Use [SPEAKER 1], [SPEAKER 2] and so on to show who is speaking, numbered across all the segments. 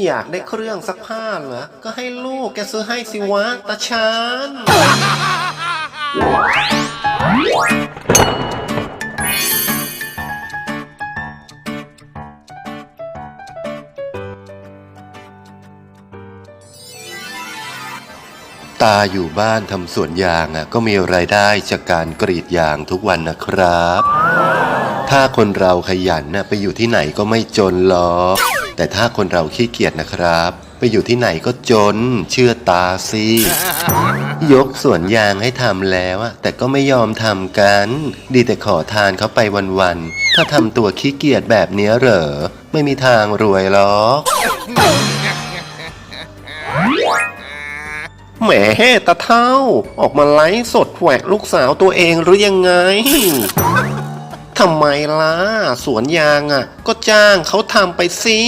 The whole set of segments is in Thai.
[SPEAKER 1] อยากได้เครื่องซักผ้าเหรอ ก็ให้ลูกแกซื้อให้สิวะตาชานตาอยู่บ้านทำสวนยางอะก็มีรายได้จากการกรีดยางทุกวันนะครับ ถ้าคนเราขยันน่ะไปอยู่ที่ไหนก็ไม่จนหรอก แต่ถ้าคนเราขี้เกียจนะครับ ไปอยู่ที่ไหนก็จน เชื่อตาสิยกสวนยางให้ทำแล้วอะแต่ก็ไม่ยอมทำกัน ดีแต่ขอทานเขาไปวันๆถ้าทำตัวขี้เกียจแบบเนี้ยเหรอ ไม่มีทางรวยหรอกแหมตาเท่า ออกมาไลฟ์สดแหวกลูกสาวตัวเองหรือยังไง ทำไมล่ะ สวนยางอะ ก็จ้างเขาทำไปสิ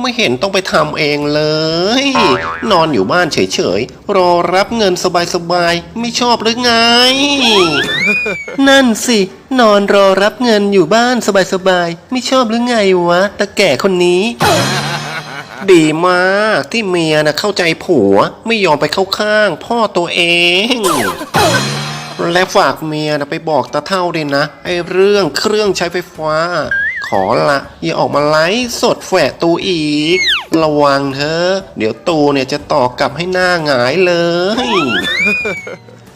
[SPEAKER 1] ไม่เห็นต้องไปทำเองเลย นอนอยู่บ้านเฉยๆ รอรับเงินสบายๆ ไม่ชอบหรือไง นั่นสิ นอนรอรับเงินอยู่บ้านสบายๆ ไม่ชอบหรือไงวะตาแก่คนนี้ดีมากที่เมียนะเข้าใจผัวไม่ยอมไปเข้าข้างพ่อตัวเอง และฝากเมียนะไปบอกตาเท่าด้วยนะไอเรื่องเครื่องใช้ไฟฟ้า ขอละอย่าออกมาไลฟ์สดแฝะตูอีก ระวังเถอะเดี๋ยวตูเนี่ยจะต่อกลับให้หน้าหงายเลย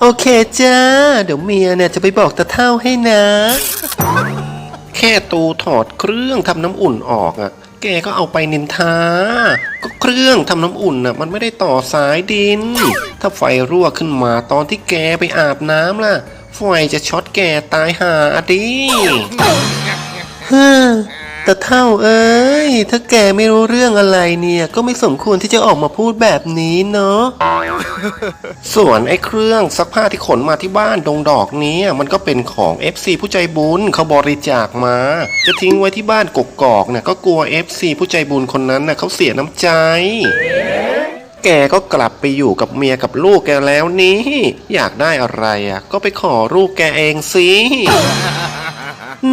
[SPEAKER 1] โอเคจ้า เดี๋ยวเมียเนี่ยจะไปบอกตาเท่าให้นะ แค่ตูถอดเครื่องทำน้ำอุ่นออกอะ่ะ แกก็เอาไปนินทา เครื่องทำน้ำอุ่นน่ะมันไม่ได้ต่อสายดิน ถ้าไฟรั่วขึ้นมาตอนที่แกไปอาบน้ำล่ะ ไฟจะช็อตแกตายหาอะดิฮ่าแต่เท่าเอ้ย ถ้าแกไม่รู้เรื่องอะไรเนี่ย ก็ไม่สมควรที่จะออกมาพูดแบบนี้เนาะ ส่วนไอ้เครื่องซักผ้าที่ขนมาที่บ้านดงดอกนี้มันก็เป็นของ FC ผู้ใจบุญเขาบริจาคมา จะทิ้งไว้ที่บ้านกกอกเนี่ยก็กลัว FC ผู้ใจบุญคนนั้นน่ะเขาเสียน้ำใจแกก็กลับไปอยู่กับเมียกับลูกแกแล้วนี่ อยากได้อะไรอะ ก็ไปขอลูกแกเองสิ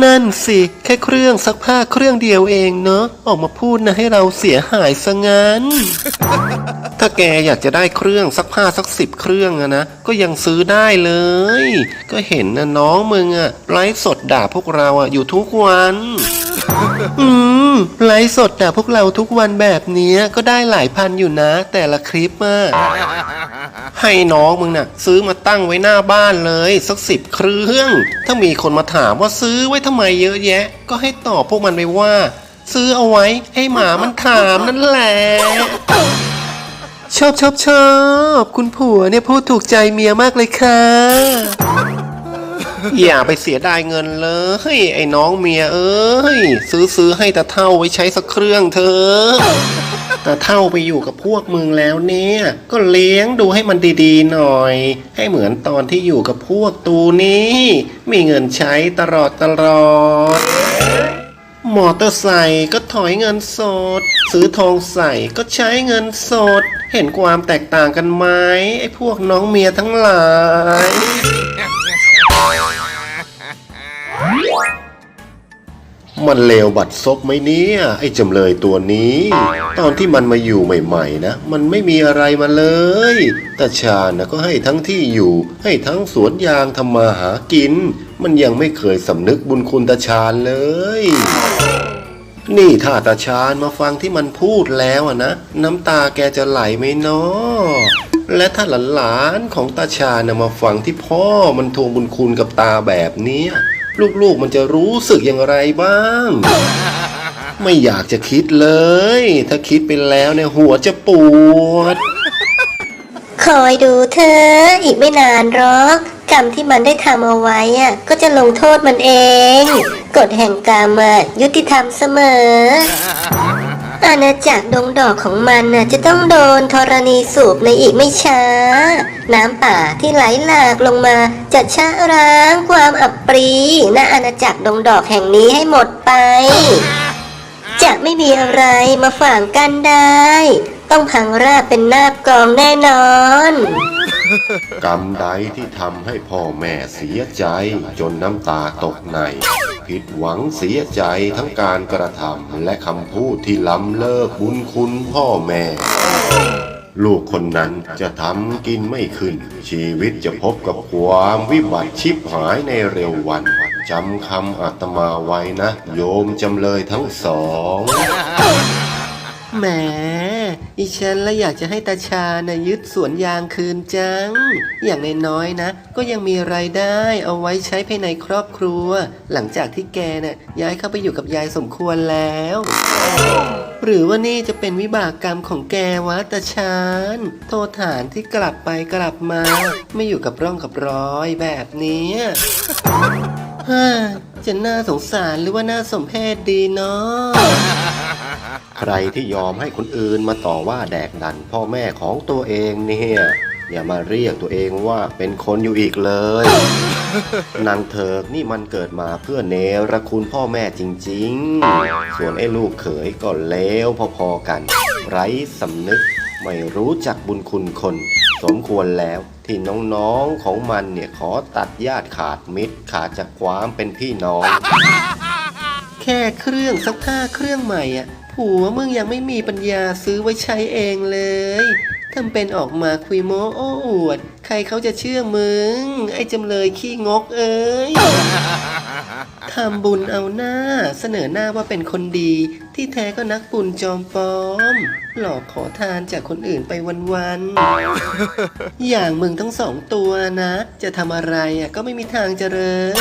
[SPEAKER 1] นั่นสิ แค่เครื่องซักผ้าเครื่องเดียวเองเนาะออกมาพูดนะให้เราเสียหายซะงั้น ถ้าแกอยากจะได้เครื่องซักผ้าสักสิบเครื่องอะนะก็ยังซื้อได้เลย ก็เห็นนะน้องมึงอะไลฟ์สดด่าพวกเราอะอยู่ทุกวัน อืมไลฟ์สดด่าพวกเราทุกวันแบบนี้ก็ได้หลายพันอยู่นะ แต่ละคลิปอะ ให้น้องมึงน่ะซื้อมาตั้งไว้หน้าบ้านเลย สักสิบเครื่อง ถ้ามีคนมาถามว่าซื้อไว้ทำไมเยอะแยะ ก็ให้ตอบพวกมันไปว่า ซื้อเอาไว้ให้หมามันถามนั่นแหละ ชอบชอบชอบ คุณผัวเนี่ยพูดถูกใจเมียมากเลยค่ะ อย่าไปเสียดายเงินเลย ไอ้น้องเมียเอ้ย ซื้อซื้อให้ตาเท่าไว้ใช้สักเครื่องเถอะ แตาเท่าไปอยู่กับพวกมึงแล้วเนี่ย ก็เลี้ยงดูให้มันดีๆหน่อย ให้เหมือนตอนที่อยู่กับพวกตูนี้ มีเงินใช้ตลอดตลอดมอเตอร์ไซค์ก็ถอยเงินสด ซื้อทองใส่ก็ใช้เงินสด เห็นความแตกต่างกันไหมไอ้พวกน้องเมียทั้งหลาย มันเลวบัดซบไหมเนี่ย ไอ้จำเลยตัวนี้ ตอนที่มันมาอยู่ใหม่ๆนะ มันไม่มีอะไรมาเลยตาชาญนะก็ให้ทั้งที่อยู่ ให้ทั้งสวนยางทำมาหากิน มันยังไม่เคยสำนึกบุญคุณตาชาญเลย นี่ถ้าตาชาญมาฟังที่มันพูดแล้วอะนะ น้ำตาแกจะไหลไหมเนาะและถ้าหลานๆของตาชานะมาฟังที่พ่อมันทวงบุญคุณกับตาแบบนี้ ลูกๆมันจะรู้สึกอย่างไรบ้าง ไม่อยากจะคิดเลย ถ้าคิดไปแล้วเนี่ยหัวจะปวด
[SPEAKER 2] คอยดูเธอ อีกไม่นานหรอก กรรมที่มันได้ทำเอาไว้อะก็จะลงโทษมันเอง กฎแห่งกรรมอะยุติธรรมเสมอ อาณาจักรดงดอกของมันน่ะจะต้องโดนธรณีสูบในอีกไม่ช้า น้ำป่าที่ไหลหลากลงมาจะชะร้างความอับปรีณอาณาจักรดงดอกแห่งนี้ให้หมดไป จะไม่มีอะไรมาฝังกันได้ ต้องพังราบเป็นนาบกองแน่นอน
[SPEAKER 1] กรรมใดที่ทำให้พ่อแม่เสียใจจนน้ำตาตกใน ผิดหวังเสียใจทั้งการกระทำและคำพูดที่ล้ำเลิกบุญคุณพ่อแม่ ลูกคนนั้นจะทำกินไม่ขึ้น ชีวิตจะพบกับความวิบัติชิบหายในเร็ววันจำคำอาตมาไว้นะ โยมจำเลยทั้งสอง
[SPEAKER 3] แหมอีฉันและอยากจะให้ตาชานะยึดสวนยางคืนจัง อย่างน้อยๆนะ ก็ยังมีรายได้เอาไว้ใช้ภายในครอบครัว หลังจากที่แกน่ะย้ายเข้าไปอยู่กับยายสมควรแล้ว หรือว่านี่จะเป็นวิบากกรรมของแกวะตาชานโทษฐานที่กลับไปกลับมา ไม่อยู่กับร่องกับรอยแบบนี้จะน่าสงสารหรือว่าน่าสมเพชดีเนาะ
[SPEAKER 1] ใครที่ยอมให้คนอื่นมาต่อว่าแดกดัน พ่อแม่ของตัวเองเนี่ยอย่ามาเรียกตัวเองว่าเป็นคนอยู่อีกเลย นางเถิกนี่มันเกิดมาเพื่อเนรคุณพ่อแม่จริงๆ ส่วนไอ้ลูกเขยก็เลวพอๆกัน ไร้สำนึกไม่รู้จักบุญคุณคน สมควรแล้วที่น้องๆของมันเนี่ยขอตัดญาติขาดมิตรขาดจากความเป็นพี่น้อง
[SPEAKER 3] แค่เครื่องซักผ้าเครื่องใหม่อะผัวมึงยังไม่มีปัญญาซื้อไว้ใช้เองเลยทำเป็นออกมาคุยโม้โอ้อวด ใครเขาจะเชื่อมึง ไอ้จำเลยขี้งกเอ้ยทำบุญเอาหน้า เสนอหน้าว่าเป็นคนดี ที่แท้ก็นักบุญจอมปลอม หลอกขอทานจากคนอื่นไปวันๆ อย่างมึงทั้งสองตัวนะ จะทำอะไรอะก็ไม่มีทางเจริญ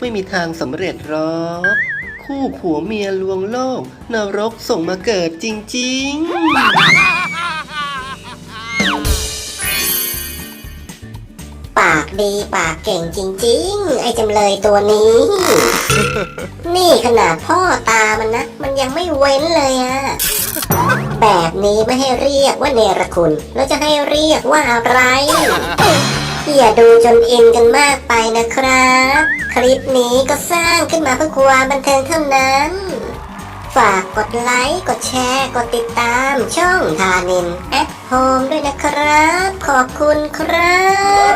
[SPEAKER 3] ไม่มีทางสำเร็จหรอก คู่ผัวเมียลวงโลก นรกส่งมาเกิดจริงๆ
[SPEAKER 2] ปากดีปากเก่งจริง ๆ ไอ้จำเลยตัวนี้ นี่ขนาดพ่อตามันนะ มันยังไม่เว้นเลยอะแบบนี้ไม่ให้เรียกว่าเนรคุณ แล้วจะให้เรียกว่าอะไร อย่าดูจนอินกันมากไปนะครับ คลิปนี้ก็สร้างขึ้นมาเพื่อความบันเทิงเท่านั้น ฝากกดไลค์ กดแชร์ กดติดตามช่องทานินแอดโฮมด้วยนะครับ ขอบคุณครับ